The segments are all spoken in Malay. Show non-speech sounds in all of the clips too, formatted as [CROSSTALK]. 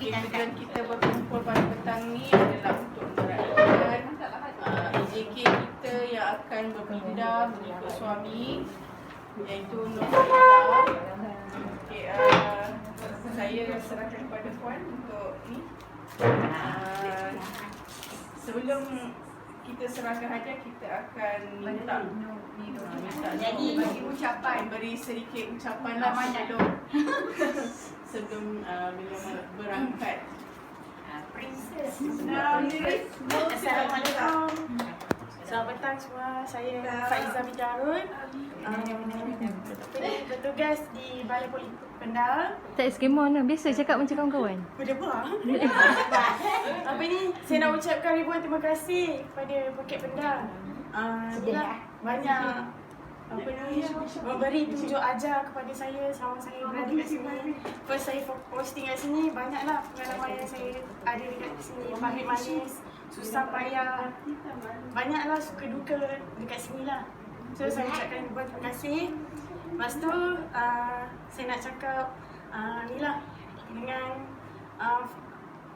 Tujuan kita berkumpul pada petang ni adalah untuk merayakan uh, AJK kita yang akan berpindah mengikut suami iaitu Nur Faiza. Okay, uh, saya serahkan kepada Puan untuk ni. Uh, sebelum kita serahkan hadiah, kita akan minta uh, minta Jadi, bagi ucapan. beri sedikit ucapan lah sebelum [LAUGHS] sebelum uh, beliau. Princess. Assalamualaikum. Selamat petang semua. Saya Faiza Bidarul. Uh, bertugas di Balai Politik Pendal. Tak skema lah. Biasa cakap macam kawan-kawan. Pada apa? Apa ni? Saya nak ucapkan ribuan terima kasih kepada Bukit Pendal. Uh, itulah, banyak apa ni memberi tunjuk ajar kepada saya selama saya berada kat sini. First saya posting kat sini banyaklah pengalaman yang saya ada dekat sini. Pahit manis, susah payah. Banyaklah suka duka dekat sini lah. So saya ucapkan ribuan terima kasih. Lepas tu uh, saya nak cakap uh, ni lah dengan uh,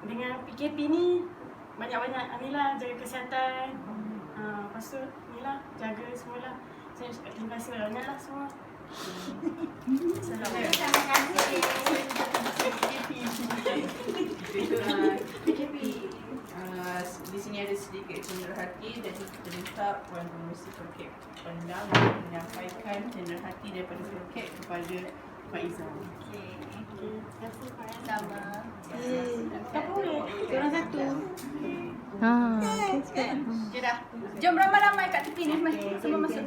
dengan PKP ni banyak-banyak ni lah jaga kesihatan. Uh, lepas tu ni lah jaga semualah. Saya cakap terima kasih banyak lah semua. Assalamualaikum. Itu uh, PKP. Uh, di sini ada sedikit cenderhati jadi kita minta Puan Pengurusi Phuket Pendang untuk menyampaikan cenderhati daripada Phuket kepada Faizal. Sama. Tak boleh. Orang satu. Ha. Je dah. Jom ramai-ramai kat tepi ni. Semua masuk.